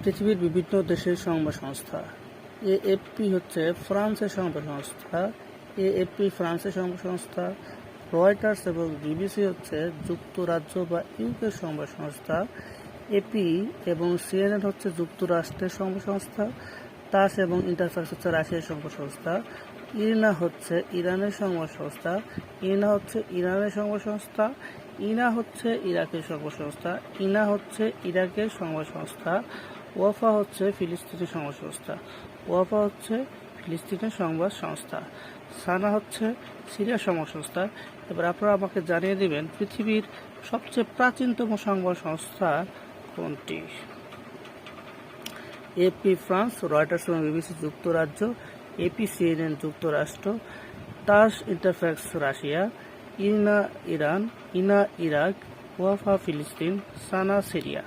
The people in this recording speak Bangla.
পৃথিবীর বিভিন্ন দেশের সংবাদ সংস্থা এএফপি হচ্ছে ফ্রান্সের সংবাদ সংস্থা এএফপি ফ্রান্সের সংবাদ সংস্থা রয়টার্স এবং বিবিসি হচ্ছে যুক্তরাজ্য বা ইউকে সংবাদ সংস্থা এপি এবং সিএনএন হচ্ছে যুক্তরাষ্ট্রের সংবাদ সংস্থা তাস এবং ইন্টারফ্যাক্স হচ্ছে রাশিয়ার সংবাদ সংস্থা ইরনা হচ্ছে ইরানের সংবাদ সংস্থা ইনা হচ্ছে ইরানের সংবাদ সংস্থা ইনা হচ্ছে ইরাকের সংবাদ সংস্থা ইনা হচ্ছে ইরাকের সংবাদ সংস্থা ওয়াফা হচ্ছে ফিলিস্তিনের সংবাদ সংস্থা ওয়াফা হচ্ছে ফিলিস্তিনের সংবাদ সংস্থা সানা হচ্ছে সিরিয়ার সংবাদ সংস্থা এবার আপনারা আমাকে জানিয়ে দিবেন, পৃথিবীর সবচেয়ে প্রাচীনতম সংবাদ সংস্থা কোনটি? এপি, ফ্রান্স, রয়টার্স এবং বিবিসি যুক্তরাজ্য, এপি, সিএনএন যুক্তরাষ্ট্র, TASS Interfax Russia, INA, Iran, INA, Iraq, ওয়াফা, ফিলিস্তিন, সানা, সিরিয়া।